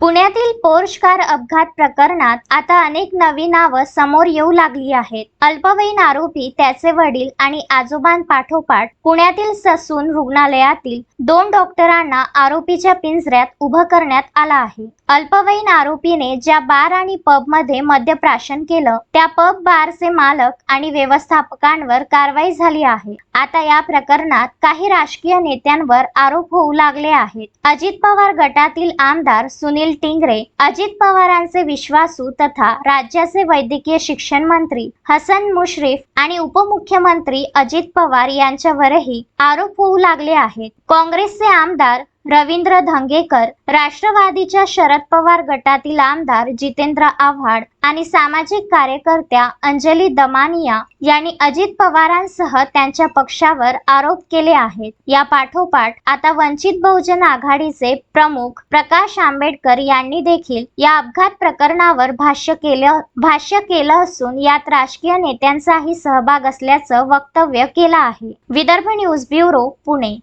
पुण्यातील Porsche car अपघात प्रकरणात आता अनेक नवी नावं समोर येऊ लागली आहेत. अल्पवयीन आरोपी त्याचे वडील आणि आजोबांपाठोपाठ पुण्यातील ससून रुग्णालयातील दोन डॉक्टरांना आरोपीच्या पिंजऱ्यात उभं करण्यात आलं आहे. अल्पवयीन आरोपीने ज्या बार आणि पबमध्ये मद्यप्राशन केलं त्या पब बारचे मालक आणि व्यवस्थापकांवर कारवाई झाली आहे. आता या प्रकरणात काही राजकीय नेत्यांवर आरोप होऊ लागले आहेत. अजित पवार गटातील आमदार सुनील टिंगरे अजित पवारांचे विश्वासू तथा राज्याचे वैद्यकीय शिक्षण मंत्री हसन मुश्रीफ आणि उपमुख्यमंत्री अजित पवार यांच्यावरही आरोप होऊ लागले आहेत. काँग्रेसचे आमदार रवींद्र धंगेकर राष्ट्रवादीच्या शरद पवार गटातील आमदार जितेंद्र आव्हाड आणि सामाजिक कार्यकर्त्या अंजली दमानिया यांनी अजित पवारांसह त्यांच्या पक्षावर आरोप केले आहेत. या पाठोपाठ आता वंचित बहुजन आघाडीचे प्रमुख प्रकाश आंबेडकर यांनी देखील या अपघात प्रकरणावर भाष्य केलं भाष्य केलं असून यात राजकीय नेत्यांचाही सहभाग असल्याचं वक्तव्य केलं आहे. Vidarbha news bureau Pune.